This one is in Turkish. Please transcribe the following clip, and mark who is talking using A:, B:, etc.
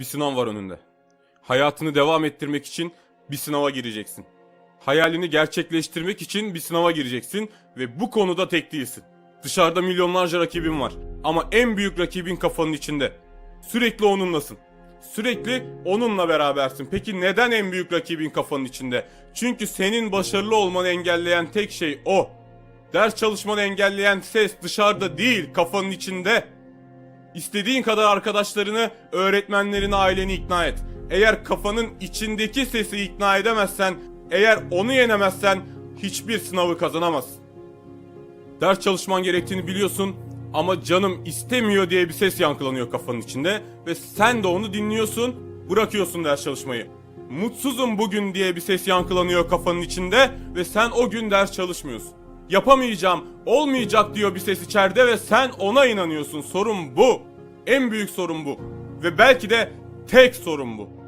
A: Bir sınav var önünde. Hayatını devam ettirmek için bir sınava gireceksin. Hayalini gerçekleştirmek için bir sınava gireceksin ve bu konuda tek değilsin. Dışarıda milyonlarca rakibin var ama en büyük rakibin kafanın içinde. Sürekli onunlasın. Sürekli onunla berabersin. Peki neden en büyük rakibin kafanın içinde? Çünkü senin başarılı olmanı engelleyen tek şey o. Ders çalışmanı engelleyen ses dışarıda değil, kafanın içinde. İstediğin kadar arkadaşlarını, öğretmenlerini, aileni ikna et. Eğer kafanın içindeki sesi ikna edemezsen, eğer onu yenemezsen hiçbir sınavı kazanamazsın. Ders çalışman gerektiğini biliyorsun ama canım istemiyor diye bir ses yankılanıyor kafanın içinde ve sen de onu dinliyorsun, bırakıyorsun ders çalışmayı. Mutsuzum bugün diye bir ses yankılanıyor kafanın içinde ve sen o gün ders çalışmıyorsun. Yapamayacağım, olmayacak diyor bir ses içeride ve sen ona inanıyorsun. Sorun bu. En büyük sorun bu. Ve belki de tek sorun bu.